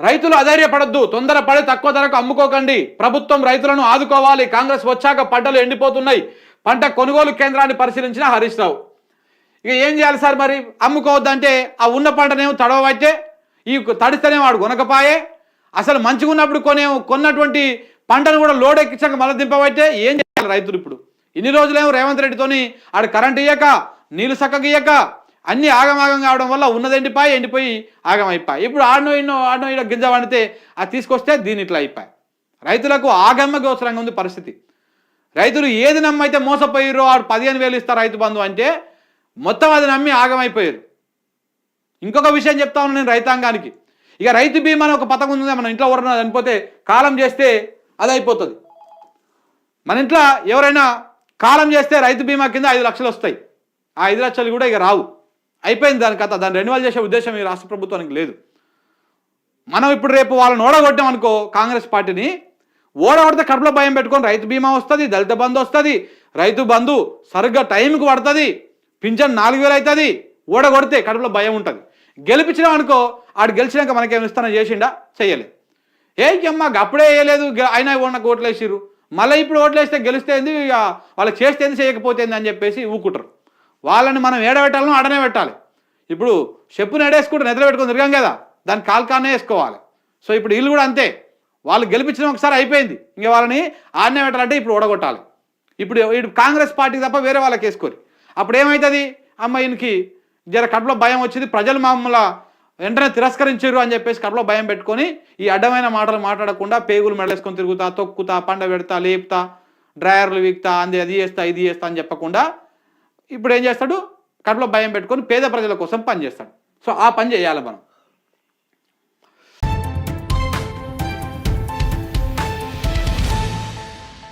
రైతులు అధైర్యపడద్దు. తొందరపడి తక్కువ ధరకు అమ్ముకోకండి. ప్రభుత్వం రైతులను ఆదుకోవాలి. కాంగ్రెస్ వచ్చాక పంటలు ఎండిపోతున్నాయి. పంట కొనుగోలు కేంద్రాన్ని పరిశీలించిన హరీష్ రావు. ఇక ఏం చేయాలి సార్ మరి? అమ్ముకోవద్దంటే ఆ ఉన్న పంటనేమో తడవబట్టే ఈ తడిస్తేనే వాడు కొనకపాయే. అసలు మంచిగా ఉన్నప్పుడు కొనే కొన్నటువంటి పంటను కూడా లోడ్ ఎక్కించాక మళ్ళీ దింపబట్టే ఏం చేయాలి రైతులు ఇప్పుడు? ఇన్ని రోజులేమో రేవంత్ రెడ్డితోని ఆడు కరెంట్ ఇయ్యక నీళ్ళు చక్కగా ఇయ్యక అన్ని ఆగమాగం కావడం వల్ల ఉన్నది ఎండిపోయి ఎండిపోయి ఆగమైపోయి ఇప్పుడు ఆడనో ఎన్నో ఆడనో ఇడ గింజ వండితే అది తీసుకొస్తే దీని ఇట్లా అయిపోయి. రైతులకు ఆగమ్మ అవసరంగా ఉంది పరిస్థితి. రైతులు ఏది నమ్మైతే మోసపోయారో ఆడు పదిహేను వేలు ఇస్తారు రైతు బంధు అంటే మొత్తం అది నమ్మి ఆగమైపోయారు ఇంకొక విషయం చెప్తా ఉన్నాను నేను రైతాంగానికి. ఇక రైతు బీమా అని ఒక పథకం ఉంది మన ఇంట్లో ఎవరైనా చనిపోతే కాలం చేస్తే అది అయిపోతుంది. మన ఇంట్లో ఎవరైనా కాలం చేస్తే రైతు బీమా కింద ఐదు లక్షలు వస్తాయి. ఆ ఐదు లక్షలు కూడా ఇక రావు. అయిపోయింది దాని కథ. దాన్ని రెన్యువల్ చేసే ఉద్దేశం ఈ రాష్ట్ర ప్రభుత్వానికి లేదు. మనం ఇప్పుడు రేపు వాళ్ళని ఓడగొట్టాం అనుకో కాంగ్రెస్ పార్టీని ఓడగొడితే కడుపులో భయం పెట్టుకొని రైతు బీమా వస్తుంది దళిత బంధు వస్తుంది రైతు బంధు సరిగ్గా టైంకి పడుతుంది పింఛన్ నాలుగు వేలు అవుతుంది ఓడగొడితే కడుపులో భయం ఉంటుంది. గెలిపించినాం అనుకో ఆడు గెలిచినాక మనకేమైనా ఇస్తానో చేసిండా? చేయలేదు ఏ అమ్మా అప్పుడే వేయలేదు ఆయన అయినా నాకు ఓట్లు వేసిర్రు. మళ్ళీ ఇప్పుడు ఓట్లు వేస్తే గెలిస్తే ఏంది? ఇక వాళ్ళకి చేస్తే ఏంది చేయకపోతే అని చెప్పేసి ఊకుంటారు. వాళ్ళని మనం ఏడబెట్టాలనో ఆడనే పెట్టాలి. ఇప్పుడు చెప్పు ఎడేసుకుంటే నిద్ర పెట్టుకుని తిరిగాం కదా దాన్ని కాల్కానే వేసుకోవాలి. సో ఇప్పుడు వీళ్ళు కూడా అంతే. వాళ్ళు గెలిపించడం ఒకసారి అయిపోయింది. ఇంక వాళ్ళని ఆడనే పెట్టాలంటే ఇప్పుడు ఓడగొట్టాలి. ఇప్పుడు ఇటు కాంగ్రెస్ పార్టీ తప్ప వేరే వాళ్ళకి వేసుకోరు. అప్పుడు ఏమవుతుంది అమ్మ ఈయనకి జర కడుపులో భయం వచ్చింది ప్రజలు మమ్మల్ని వెంటనే తిరస్కరించారు అని చెప్పేసి కడుపులో భయం పెట్టుకొని ఈ అడ్డమైన మాటలు మాట్లాడకుండా పేగులు మెడలేసుకొని తిరుగుతా తొక్కుతా పండ పెడతా లేపుతా డ్రైవర్లు వీక్తా అంది అది చేస్తా ఇది చేస్తా అని చెప్పకుండా ఇప్పుడు ఏం చేస్తాడు? కడుపులో భయం పెట్టుకొని పేద ప్రజల కోసం పని చేస్తాడు సో ఆ పని చేయాలి మనం.